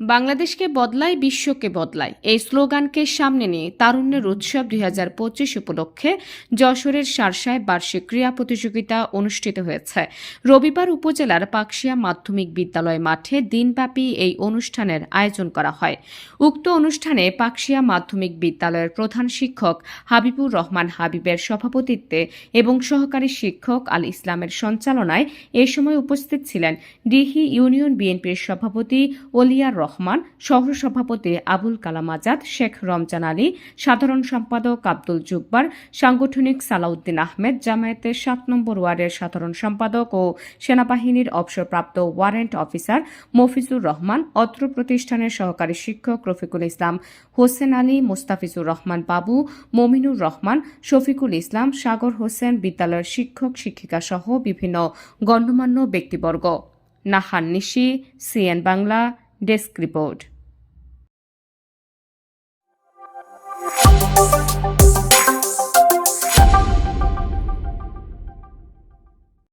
বাংলাদেশকে বদলায়, বিশ্বকে বদলায়। এই স্লোগানকে সামনে নিয়ে তারুণ্যের উৎসব দুই উপলক্ষে যশোরের সারসায় বার্ষিক ক্রীড়া প্রতিযোগিতা অনুষ্ঠিত হয়েছে। রবিবার উপজেলার পাকশিয়া মাধ্যমিক বিদ্যালয় মাঠে দিনব্যাপী এই অনুষ্ঠানের আয়োজন করা হয়। উক্ত অনুষ্ঠানে পাকশিয়া মাধ্যমিক বিদ্যালয়ের প্রধান শিক্ষক হাবিবুর রহমান হাবিবের সভাপতিত্বে এবং সহকারী শিক্ষক আল ইসলামের সঞ্চালনায় এ সময় উপস্থিত ছিলেন ডিহি ইউনিয়ন বিএনপির সভাপতি ওলিয়ার রহমান। সহসভাপতি আবুল কালাম আজাদ, শেখ রমজান আলী, সাধারণ সম্পাদক আব্দুল জুব্বার, সাংগঠনিক সালাউদ্দিন আহমেদ জামায়াতের সাত নম্বর ওয়ার্ডের সাধারণ সম্পাদক ও সেনাবাহিনীর অবসরপ্রাপ্ত ওয়ারেন্ট অফিসার মফিজুর রহমান, অত্র প্রতিষ্ঠানের সহকারী শিক্ষক রফিকুল ইসলাম, হোসেন আলী, মোস্তাফিজুর রহমান বাবু, মমিনুর রহমান, শফিকুল ইসলাম, সাগর হোসেন বিদ্যালয়ের শিক্ষক শিক্ষিকা সহ বিভিন্ন গণ্যমান্য ব্যক্তিবর্গ। Nahan Nishi, CN Bangla. Desk report.